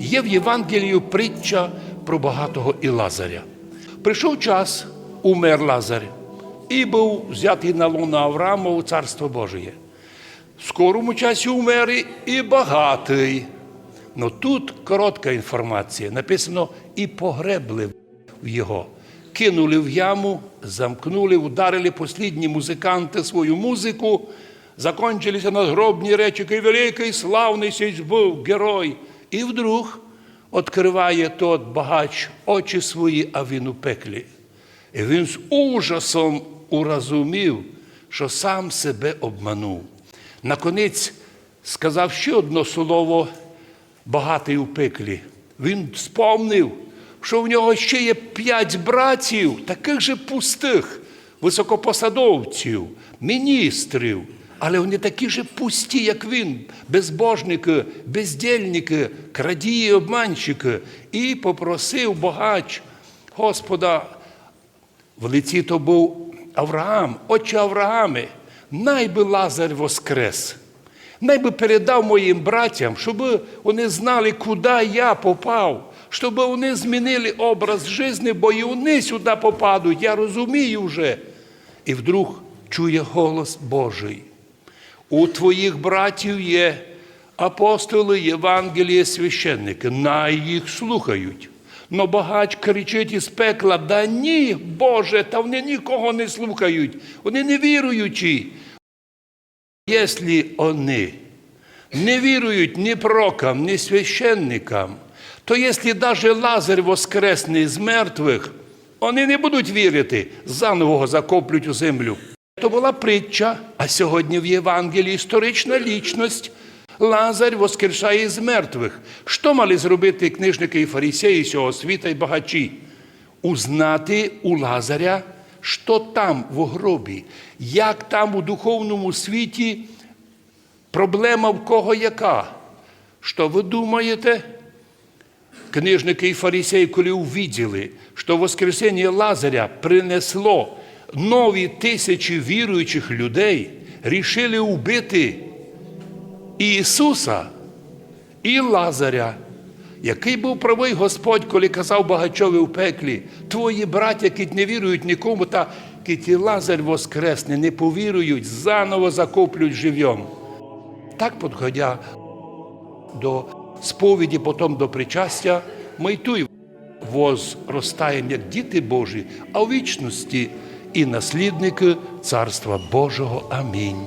Є в Євангелію притча про багатого і Лазаря. Прийшов час, умер Лазар, і був взятий на луна Авраама у Царство Божє. В скорому часі умер і- багатий. Ну тут коротка інформація. Написано, і погребли його. Кинули в яму, замкнули, ударили послідні музиканти свою музику, закончилися надгробні речі, який великий, славний січ був герой. І вдруг відкриває тот багач очі свої, а він у пеклі. І він з ужасом урозумів, що сам себе обманув. Наконець сказав ще одне слово багатий у пеклі. Він спомнив, що в нього ще є п'ять братів, таких же пустих, високопосадовців, міністрів. Але вони такі ж пусті, як він, безбожники, бездільники, крадії, обманщики. І попросив богач Господа, в лиці то був Авраам, отче Аврааме, най би Лазар воскрес. Най би передав моїм братям, щоб вони знали, куди я попав, щоб вони змінили образ життя, бо і вони сюди попадуть, я розумію вже. І вдруг чує голос Божий. У твоїх братів є апостоли, Євангеліє, священники, най їх слухають. Но багач кричить із пекла: да ні, Боже, та вони нікого не слухають, вони не віруючі. Якщо вони не вірують ні пророкам, ні священникам, то якщо навіть Лазар воскресне з мертвих, вони не будуть вірити, заново закоплють у землю. То була притча, а сьогодні в Євангелії історична лічність. Лазар воскрешає з мертвих. Що мали зробити книжники і фарисеї цього світа і багачі? Узнати у Лазаря, що там в гробі, як там у духовному світі проблема в кого яка. Що ви думаєте? Книжники і фарисеї, коли увиділи, що воскресення Лазаря принесло нові тисячі віруючих людей, рішили убити і Ісуса, і Лазаря, який був правий Господь, коли казав багачові в пеклі, твої браття, які не вірують нікому, та кіті Лазар воскресне, не повірують, заново закоплюють живьом. Так, підходя до сповіді, потім до причастя, ми й тут возростаємо як діти Божі, а у вічності і наслідники Царства Божого. Амінь.